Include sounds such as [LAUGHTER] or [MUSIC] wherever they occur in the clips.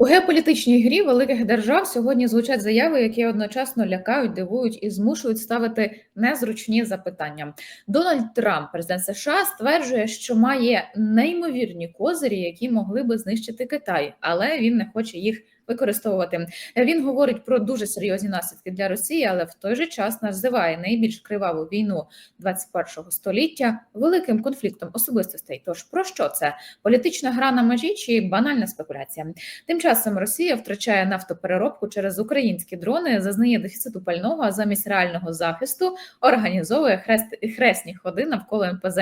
У геополітичній грі великих держав сьогодні звучать заяви, які одночасно лякають, дивують і змушують ставити незручні запитання. Дональд Трамп, президент США, стверджує, що має неймовірні козирі, які могли би знищити Китай, але він не хоче їх використовувати. Він говорить про дуже серйозні наслідки для Росії, але в той же час називає найбільш криваву війну 21-го століття великим конфліктом особистостей. Тож про що це політична гра на межі чи банальна спекуляція? Тим часом Росія втрачає нафтопереробку через українські дрони, зазнає дефіциту пального, а замість реального захисту організовує хрест хресні ходи навколо МПЗ.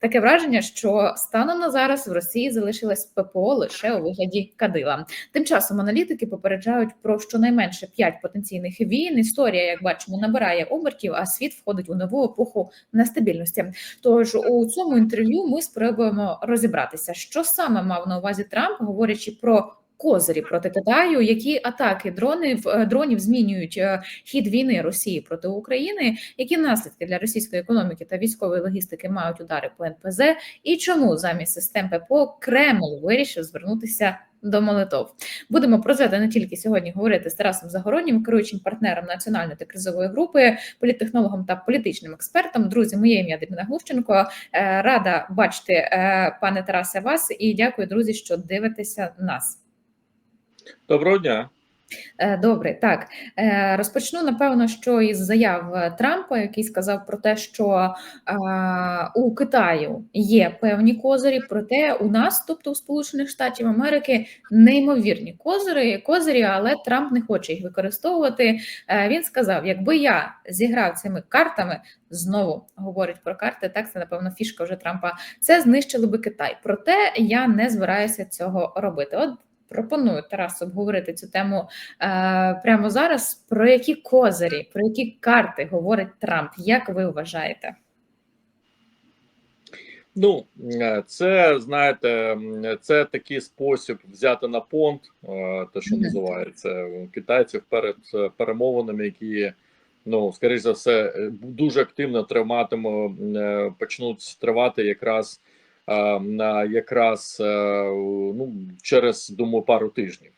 Таке враження, що станом на зараз в Росії залишилась ППО лише у вигляді кадила. Тим часом аналітики попереджають про щонайменше п'ять потенційних війн. Історія, як бачимо, набирає обертів, а світ входить у нову епоху нестабільності. Тож у цьому інтерв'ю ми спробуємо розібратися, що саме мав на увазі Трамп, говорячи про. Козирі проти Китаю, які атаки дронів дронів змінюють е, хід війни Росії проти України, які наслідки для російської економіки та військової логістики мають удари по НПЗ, і чому замість систем ППО Кремль вирішив звернутися до молитов. Будемо про це не тільки сьогодні говорити з Тарасом Загороднім, керуючим партнером національної та кризової групи, політтехнологом та політичним експертом. Друзі, моє ім'я Деміна Глущенко. Е, рада бачити е, пане Тарасе вас і дякую, друзі, що дивитеся нас. Доброго дня. Е, добре, так е, розпочну напевно, що із заяв Трампа, який сказав про те, що у Китаю є певні козирі, проте у нас, тобто у Сполучених Штатів Америки, неймовірні козирі, козирі, але Трамп не хоче їх використовувати. Е, він сказав: якби я зіграв цими картами, знову говорить про карти. Так це напевно фішка вже Трампа. Це знищили би Китай. Проте я не збираюся цього робити. От Пропоную Тарас обговорити цю тему е, прямо зараз. Про які козирі, про які карти говорить Трамп? Як ви вважаєте? Ну, е, це знаєте, це такий спосіб взяти на понт, е, те, що називається китайців перед е, перемовинами, які ну скоріш за все дуже активно триватимуть, почнуть тривати якраз якраз е, ну через думаю пару тижнів.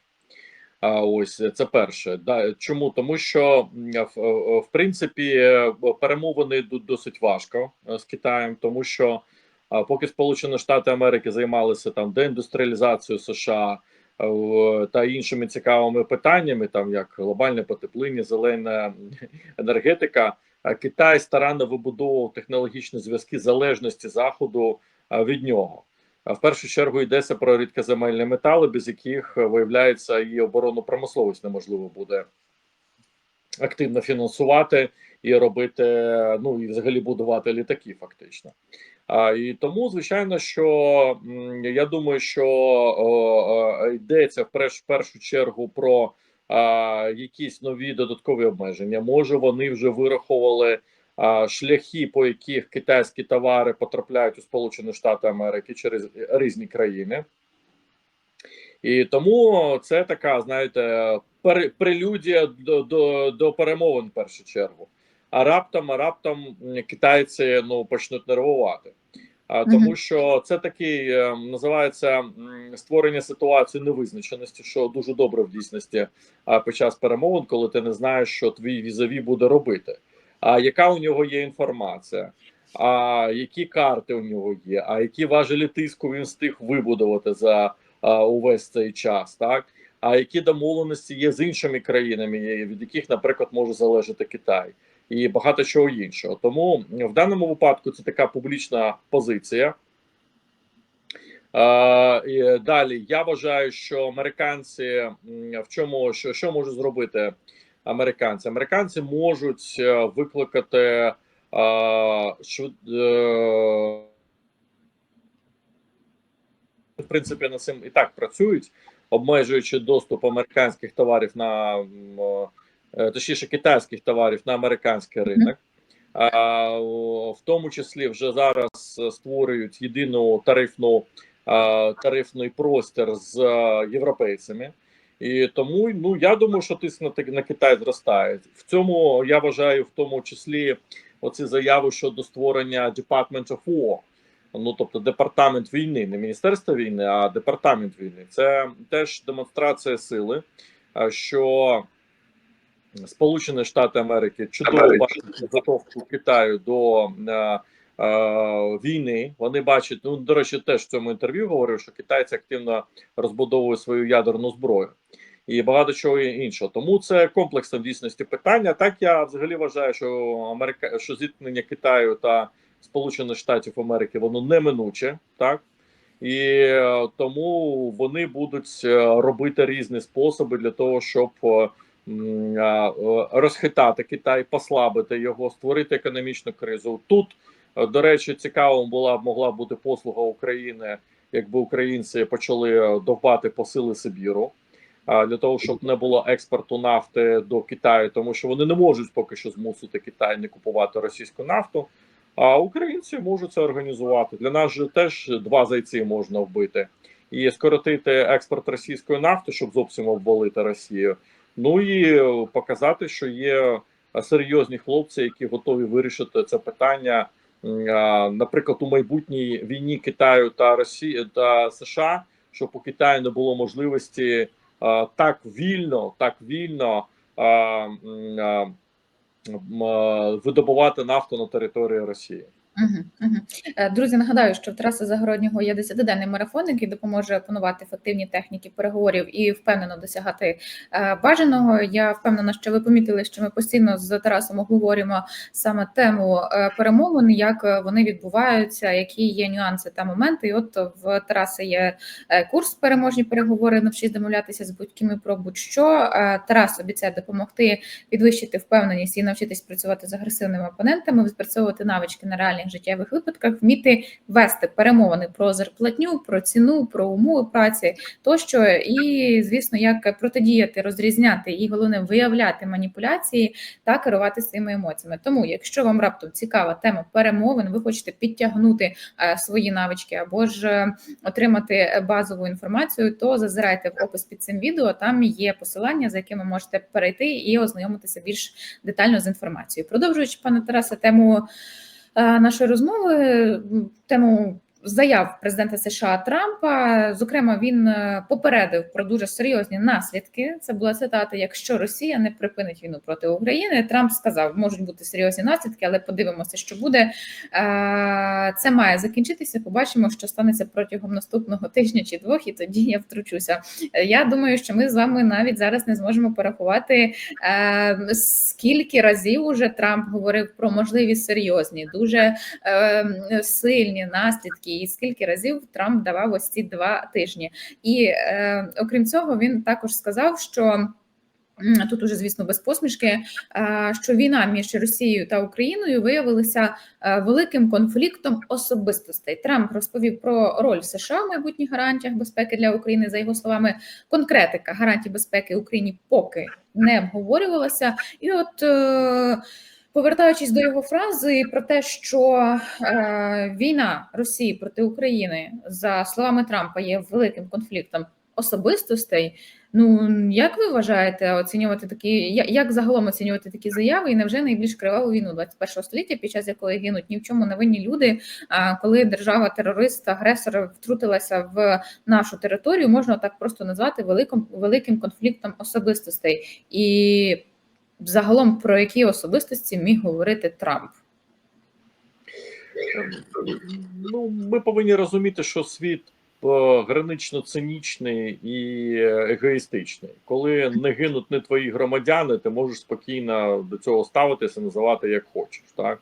А ось це перше. Да, Чому тому, що в, в принципі перемовини досить важко е, з Китаєм, тому що поки Сполучені Штати Америки займалися там деіндустріалізацією США е, та іншими цікавими питаннями, там як глобальне потепління, зелена енергетика, Китай старанно вибудовував технологічні зв'язки залежності заходу від нього. В першу чергу йдеться про рідкоземельні метали, без яких е, виявляється і оборонну промисловість неможливо буде активно фінансувати і робити, ну і взагалі будувати літаки, фактично. А, І тому, звичайно, що я думаю, що йдеться в першу, першу чергу про а, якісь нові додаткові обмеження. Може, вони вже вираховували шляхи, по яких китайські товари потрапляють у Сполучені Штати Америки через різні країни. І тому це така, знаєте, прелюдія до до, до перемовин в першу чергу. А раптом а раптом китайці ну почнуть нервувати. А тому, що це такий е, називається створення ситуації невизначеності, що дуже добре в дійсності А під час перемовин, коли ти не знаєш, що твій візові буде робити а яка у нього є інформація, а які карти у нього є, а які важелі тиску він встиг вибудувати за а, увесь цей час, так? А які домовленості є з іншими країнами, від яких, наприклад, може залежати Китай, і багато чого іншого. Тому в даному випадку це така публічна позиція. Далі я вважаю, що американці в чому що що можуть зробити американці. Американці можуть е, викликати швид... Е, в принципі на цим і так працюють, обмежуючи доступ американських товарів на е, точніше китайських товарів на американський ринок. А, в тому числі вже зараз створюють єдину тарифну тарифний простір з європейцями. І тому ну я думаю, що тиск на на Китай зростає. В цьому я вважаю, в тому числі оці заяви щодо створення Department of War. Ну тобто, департамент війни, не міністерство війни, а департамент війни. Це теж демонстрація сили, що Сполучені Штати Америки чудово бачать підготовку Китаю до е, війни. Вони бачать, ну до речі, теж в цьому інтерв'ю говорив, що китайці активно розбудовують свою ядерну зброю і багато чого іншого. Тому це комплексне в дійсності питання. Так я взагалі вважаю, що Америка, що зіткнення Китаю та Сполучених Штатів Америки воно неминуче, так. І е, тому вони будуть е, робити різні способи для того, щоб е, е, розхитати Китай, послабити його, створити економічну кризу. Тут, е, до речі, цікаво була могла бути послуга України, якби українці почали довбати посили Сибіру. Для того щоб не було експорту нафти до Китаю, тому що вони не можуть поки що змусити Китай не купувати російську нафту. А українці можуть це організувати. Для нас же теж два зайці можна вбити і скоротити експорт російської нафти, щоб зовсім обвалити Росію. Ну і е, показати, що є е, серйозні хлопці, які готові вирішити це питання, наприклад, у майбутній війні Китаю та Росії та США, щоб у Китаю не було можливості так вільно, так вільно. Видобувати нафту на території Росії. Угу. Друзі, нагадаю, що в Тараса Загороднього є 10-денний марафон, який допоможе опанувати ефективні техніки переговорів і впевнено досягати е, бажаного. Я впевнена, що ви помітили, що ми постійно з Тарасом обговорюємо саме тему е, перемовин, як вони відбуваються, які є нюанси та моменти. І от в Тараса є е, курс переможні переговори, навчись домовлятися з будь-ким про будь-що. Е, Тарас обіцяє допомогти підвищити впевненість і навчитись працювати з агресивними опонентами, відпрацьовувати навички на реальних життєвих випадках, вміти вести перемовини про зарплатню, про ціну, про умови праці тощо, і звісно, як протидіяти, розрізняти і головне виявляти маніпуляції та керувати своїми емоціями. Тому, якщо вам раптом цікава тема перемовин, ви хочете підтягнути е, свої навички або ж е, отримати базову інформацію, то зазирайте в опис під цим відео. Там є посилання, за якими можете перейти і ознайомитися більш детально з інформацією. Продовжуючи, пане Тарасе, тему нашої розмови, тему заяв президента США Трампа. Зокрема, він е, попередив про дуже серйозні наслідки. Це була цитата: якщо Росія не припинить війну проти України, Трамп сказав, можуть бути серйозні наслідки, але подивимося, що буде. Е, Це має закінчитися. Побачимо, що станеться протягом наступного тижня чи двох, і тоді я втручуся. Я думаю, що ми з вами навіть зараз не зможемо порахувати, е, скільки разів уже Трамп говорив про можливі серйозні, дуже е, сильні наслідки, і скільки разів Трамп давав ось ці два тижні. І е, окрім цього, він також сказав, що. Тут уже, звісно, без посмішки, е, що війна між Росією та Україною виявилася е, великим конфліктом особистостей. Трамп розповів про роль США в майбутніх гарантіях безпеки для України. За його словами, конкретика гарантій безпеки Україні поки не обговорювалася. І от е, повертаючись до його фрази про те, що е, війна Росії проти України, за словами Трампа, є великим конфліктом особистостей. Ну як ви вважаєте оцінювати такі, як загалом оцінювати такі заяви? І невже найбільш криваву війну 21 століття, під час якої гинуть ні в чому невинні люди? А коли держава терорист, агресор втрутилася в нашу територію, можна так просто назвати великим великим конфліктом особистостей і загалом про які особистості міг говорити Трамп? Ну, ми повинні розуміти, що світ е, гранично цинічний і егоїстичний. Коли не гинуть не твої громадяни, ти можеш спокійно до цього ставитися, називати як хочеш. Так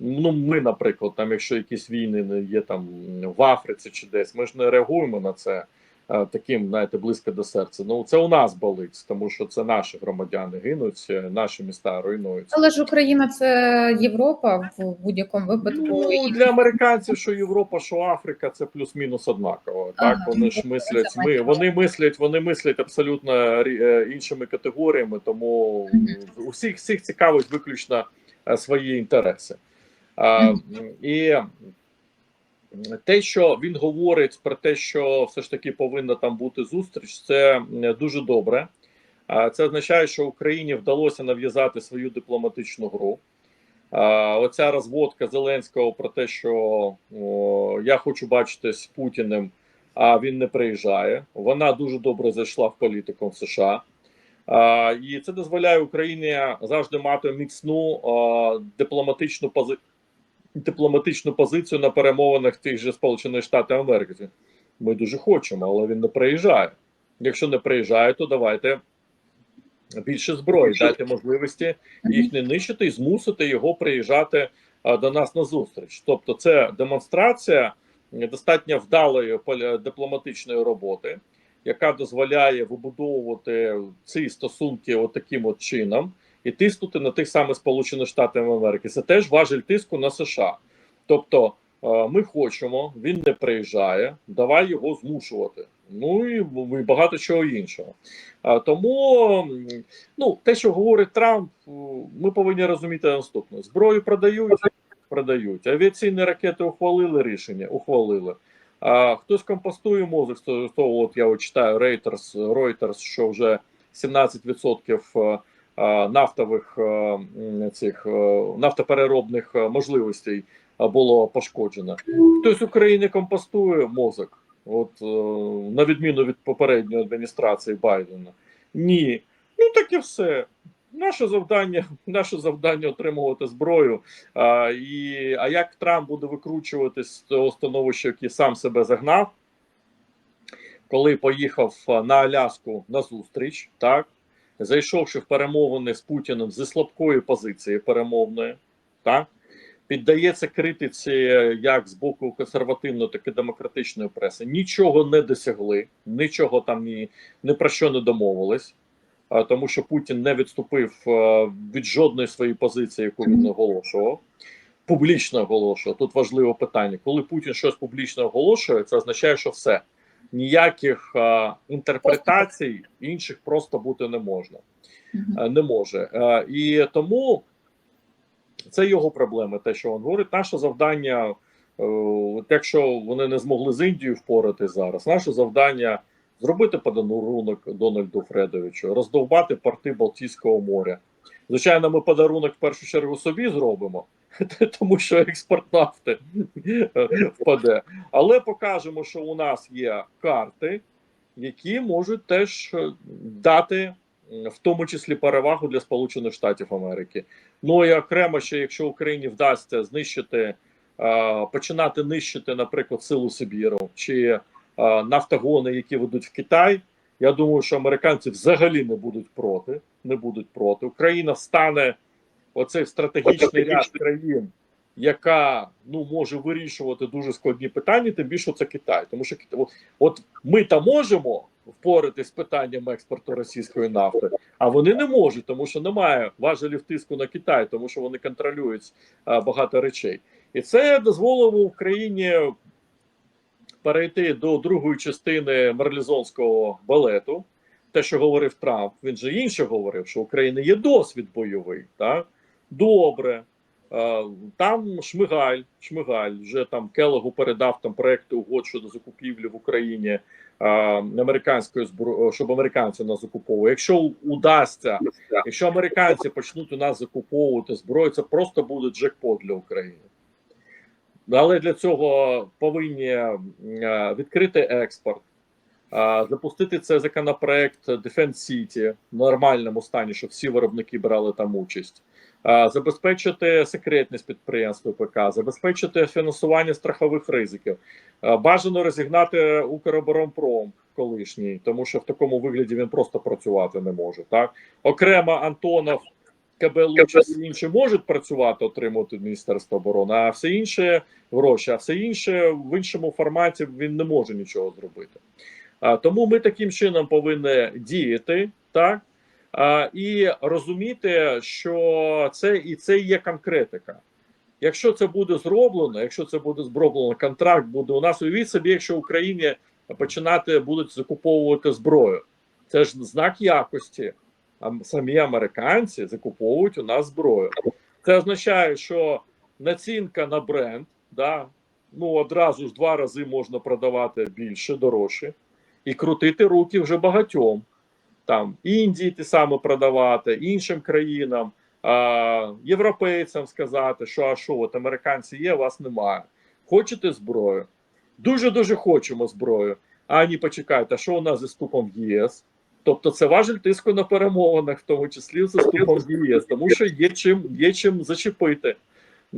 ну ми, наприклад, там, якщо якісь війни є там в Африці чи десь, ми ж не реагуємо на це. Е, Таким, знаєте, близько до серця. Ну це у нас болить, тому що це наші громадяни гинуть, е, наші міста руйнуються. Але ж Україна це Європа в будь-якому випадку. Ну, для американців, що Європа, що Африка, це плюс-мінус однаково. Так Ага. вони ж Ну, мислять. Ми вони мислять, вони мислять абсолютно е, іншими категоріями, тому у всіх цікавить виключно свої інтереси. А, І те, що він говорить про те, що все ж таки повинна там бути зустріч, це е, дуже добре. Це означає, що Україні вдалося нав'язати свою дипломатичну гру. Оця розводка Зеленського про те, що я хочу бачитись з Путіним, а він не приїжджає. Вона дуже добре зайшла в політику в США. І це дозволяє Україні завжди мати міцну дипломатичну пози... дипломатичну позицію на перемовинах тих же Сполучених Штатів Америки. Ми дуже хочемо, але він не приїжджає. Якщо не приїжджає, то давайте більше зброї, дайте можливості їх не нищити і змусити його приїжджати до нас на зустріч. Тобто, це демонстрація достатньо вдалої дипломатичної роботи, яка дозволяє вибудовувати ці стосунки от таким от чином і тиснути на тих самих Сполучених Штатів Америки. Це теж важель тиску на США. Тобто, е, ми хочемо, він не приїжджає, давай його змушувати. Ну і, багато чого іншого. А, тому ну, те, що говорить Трамп, е, ми повинні розуміти наступне: зброю продають, продають. Авіаційні ракети ухвалили рішення, ухвалили. А хтось компостує мозок, то, то от я от читаю Reuters, Reuters, що вже 17% е, нафтових е, цих е, нафтопереробних е, можливостей е, було пошкоджено. Хтось в Україні компостує мозок, от е, на відміну від попередньої адміністрації Байдена. Ні, ну так і все. Наше завдання, [LAUGHS] наше завдання отримувати зброю. А, і, а як Трамп буде викручуватись з того становища, яке сам себе загнав, коли поїхав на Аляску на зустріч, так зайшовши в перемовини з Путіним зі слабкої позиції перемовної, так піддається критиці як з боку консервативної, так і демократичної преси. Нічого не досягли, нічого там ні, ні про що не домовились. а, Тому що Путін не відступив від жодної своєї позиції, яку він оголошував. Публічно оголошував. Тут важливе питання. Коли Путін щось публічно оголошує, це означає, що все. Ніяких а, інтерпретацій інших просто бути не можна. Е, не може. Е, І тому це його проблеми, те, що він говорить. Наше завдання, е, якщо вони не змогли з Індією впорати зараз, наше завдання зробити подарунок Дональду Фредовичу, роздовбати порти Балтійського моря. Звичайно, ми подарунок в першу чергу собі зробимо, [LAUGHS] тому що експорт нафти е, впаде. Але покажемо, що у нас є карти, які можуть теж е, дати в тому числі перевагу для Сполучених Штатів Америки. Ну і окремо ще, якщо Україні вдасться знищити, е, починати нищити, наприклад, силу Сибіру чи нафтогони, які ведуть в Китай. Я думаю, що американці взагалі не будуть проти. Не будуть проти. Україна стане оцей стратегічний ряд країн, яка ну може вирішувати дуже складні питання, тим більше це Китай. Тому що от, ми та можемо впоратись з питанням експорту російської нафти, а вони не можуть, тому що немає важелів тиску на Китай, тому що вони контролюють а, багато речей, і це дозволило Україні перейти до другої частини марлізонського балету. Те, що говорив Трамп, він же інше говорив, що у України є досвід бойовий. Так? Добре. Е, Там Шмигаль, Шмигаль вже там Келогу передав там проекти угод щодо закупівлі в Україні е, американської зброї, щоб американці нас закуповували. Якщо удасться, якщо американці почнуть у нас закуповувати зброю, це просто буде джекпот для України. Але для цього повинні е, відкрити експорт, е, запустити цей законопроект Defense City в нормальному стані, щоб всі виробники брали там участь, е, забезпечити секретність підприємств ПК, забезпечити фінансування страхових ризиків. Бажано розігнати Укроборонпром колишній, тому що в такому вигляді він просто працювати не може. Так окремо Антонов. КБ Луча і інші можуть працювати, отримувати Міністерство оборони, а все інше гроші, а все інше в іншому форматі він не може нічого зробити. Тому ми таким чином повинні діяти, так і розуміти, що це і це є конкретика. Якщо це буде зроблено, якщо це буде зроблено, контракт буде у нас. Уявіть собі, якщо Україні починати будуть закуповувати зброю, це ж знак якості. А самі американці закуповують у нас зброю. Це означає, що націнка на бренд, да, ну одразу ж два рази можна продавати більше, дорожче, і крутити руки вже багатьом. Там Індії ті саме продавати, іншим країнам. а, європейцям сказати, що а що, от американці є, вас немає. Хочете зброю? Дуже дуже хочемо зброю. А ні, почекайте, а що у нас зі вступом в ЄС? Тобто це важель тиску на перемовинах, в тому числі з вступом в ЄС, тому що є чим є чим зачепити.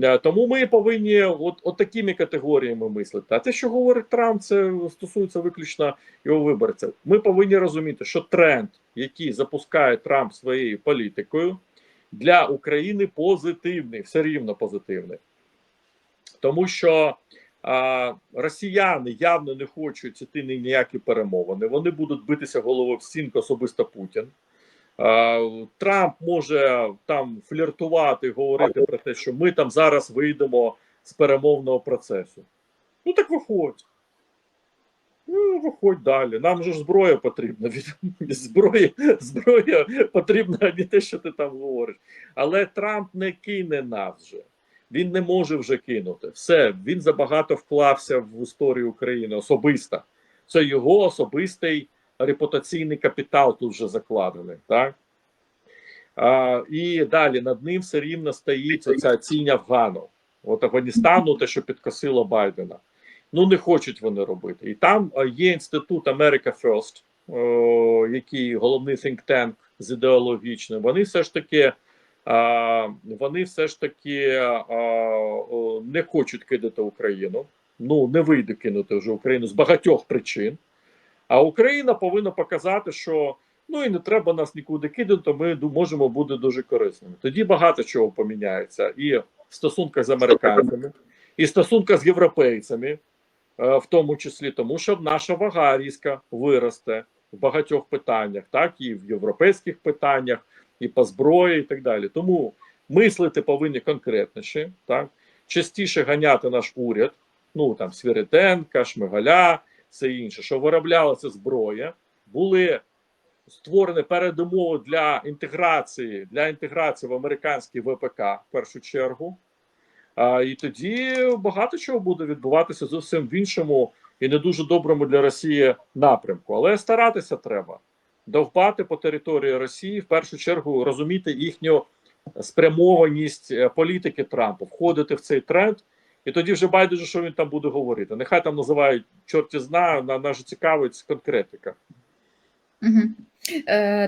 Е, Тому ми повинні от, от такими категоріями мислити. А те, що говорить Трамп, це стосується виключно його виборців. Ми повинні розуміти, що тренд, який запускає Трамп своєю політикою, для України позитивний, все рівно позитивний. Тому що а, росіяни явно не хочуть іти ніякі перемовини. Вони будуть битися головою в стінку, особисто Путін. Трамп може там фліртувати, говорити про те, що ми там зараз вийдемо з перемовного процесу. Ну так виходь. Ну, виходь далі. Нам же ж зброя потрібна. Від зброї, зброя потрібна не те, що ти там говориш. Але Трамп не кине нас вже. Він не може вже кинути. Все, він забагато вклався в історію України особисто. Це його особистий репутаційний капітал тут вже закладений. Так? А, і далі над ним все рівно стоїть оця цінь Афгану. От Афганістану, те, що підкосило Байдена. Ну, не хочуть вони робити. І там є інститут America First, о, який головний think tank з ідеологічним. Вони все ж таки. А, вони все ж таки а, о, не хочуть кидати Україну. Ну не вийде кинути вже Україну з багатьох причин. А Україна повинна показати, що ну і не треба нас нікуди кидати. Ми можемо бути дуже корисними. Тоді багато чого поміняється і в стосунках з американцями, і в стосунках з європейцями, е, в тому числі, тому що наша вага різко виросте в багатьох питаннях, так і в європейських питаннях і по зброї, і так далі. Тому мислити повинні конкретніше, так частіше ганяти наш уряд, ну там Свіриденка, Шмигаля, все інше, що вироблялася зброя, були створені передумови для інтеграції для інтеграції в американський ВПК в першу чергу. А, і тоді багато чого буде відбуватися зовсім в іншому і не дуже доброму для Росії напрямку. Але старатися треба довбати по території Росії, в першу чергу розуміти їхню спрямованість е, політики Трампа, входити в цей тренд, і тоді вже байдуже, що він там буде говорити. Нехай там називають чорті зна, на нас цікавить конкретика. Угу.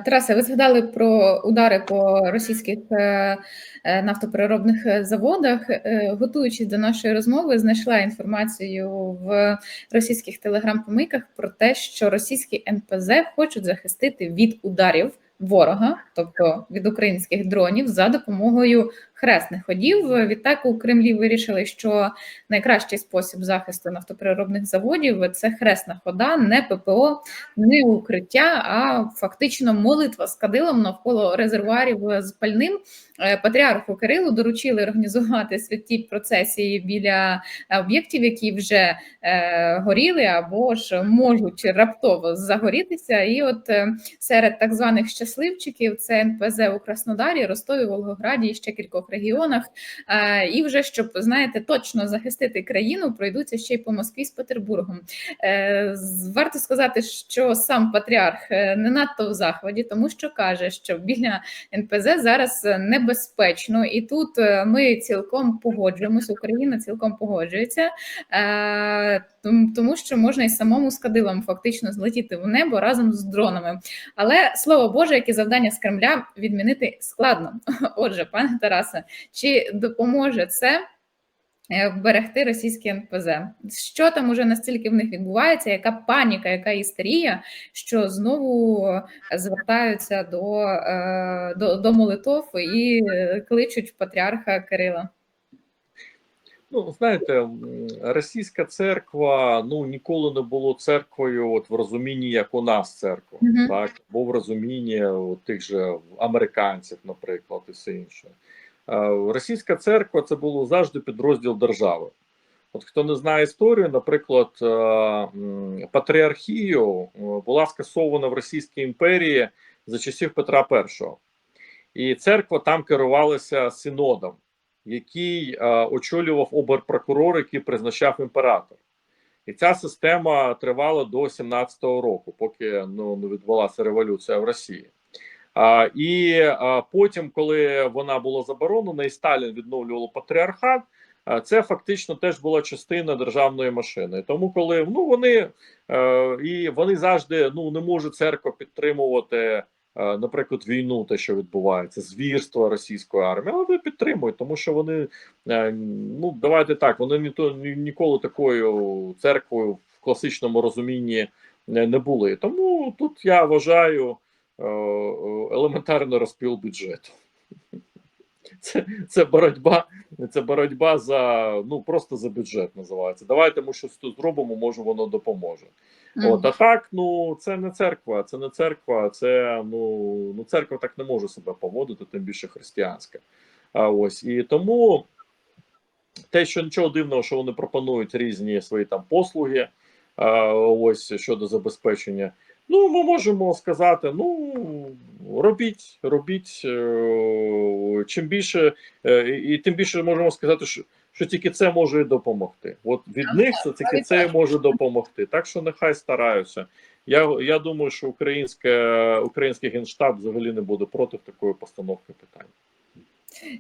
Тарасе, ви згадали про удари по російських е, е, нафтопереробних заводах. Готуючись до нашої розмови, знайшла інформацію в російських телеграм-помийках про те, що російські НПЗ хочуть захистити від ударів ворога, тобто від українських дронів, за допомогою хресних ходів. Відтак у Кремлі вирішили, що найкращий спосіб захисту нафтопереробних заводів це хресна хода, не ППО, не укриття, а фактично молитва з кадилом навколо резервуарів з пальним. Е, Патріарху Кирилу доручили організувати святі процесії біля об'єктів, які вже е, горіли або ж можуть раптово загорітися. І от е, серед так званих щасливчиків це НПЗ у Краснодарі, Ростові, Волгограді і ще кількох регіонах. Е, і вже щоб знаєте, точно захистити країну, пройдуться ще й по Москві з Петербургом. Е, Варто сказати, що сам патріарх е, не надто в захваті, тому що каже, що біля НПЗ зараз небезпечно, і тут ми цілком погоджуємося. Україна цілком погоджується, тому що можна і самому з фактично злетіти в небо разом з дронами. Але слово Боже, яке завдання з Кремля відмінити складно. [LAUGHS] Отже, пане Тарасе, чи допоможе це? е, Вберегти російські НПЗ. Що там уже настільки в них відбувається? Яка паніка, яка істерія, що знову звертаються до, е, до, до молитов і е, кличуть патріарха Кирила? Ну, знаєте, російська церква ну ніколи не було церквою, от в розумінні, як у нас церква, Мгм. так бо в розумінні от тих же американців, наприклад, і все інше. Е, Російська церква це було завжди підрозділ держави. От хто не знає історію, наприклад, е, патріархію е, була скасована в Російській імперії за часів Петра І. І церква там керувалася синодом який очолював оберпрокурор, який призначав імператор. І ця система тривала до 17-го року, поки ну, не відбулася революція в Росії. І потім, коли вона була заборонена, і Сталін відновлював патріархат. а, Це фактично теж була частина державної машини. Тому, коли ну вони і вони завжди ну не може церква підтримувати, наприклад, війну, те, що відбувається, звірство російської армії, але вони підтримують, тому що вони ну давайте так, вони ні то ні, ніколи такою церквою в класичному розумінні не, не були. Тому тут я вважаю е, е, розпіл бюджету. Це, це боротьба, це боротьба за ну просто за бюджет називається. Давайте ми щось тут зробимо, може воно допоможе. От а так, ну це не церква, це не церква, це ну, ну церква так не може себе поводити, тим більше християнська. А ось і тому те, що нічого дивного, що вони пропонують різні свої там послуги, а, ось щодо забезпечення. Ну, ми можемо сказати: ну робіть, робіть. е, Чим більше, е, і тим більше можемо сказати, що, що тільки це може допомогти. От від них це тільки це може допомогти. Так що нехай стараються. Я, я думаю, що українське, український генштаб взагалі не буде проти такої постановки питань.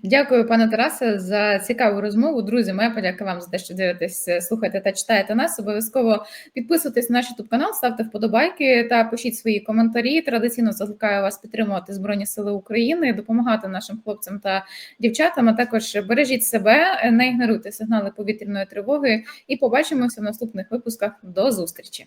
Дякую, пане Тарасе, за цікаву розмову. Друзі, моя подяка вам за те, що дивитесь, слухаєте та читаєте нас. Обов'язково підписуйтесь на наш youtube канал, ставте вподобайки та пишіть свої коментарі. Традиційно закликаю вас підтримувати Збройні Сили України, допомагати нашим хлопцям та дівчатам. А також бережіть себе, не ігноруйте сигнали повітряної тривоги. І побачимося в наступних випусках. До зустрічі.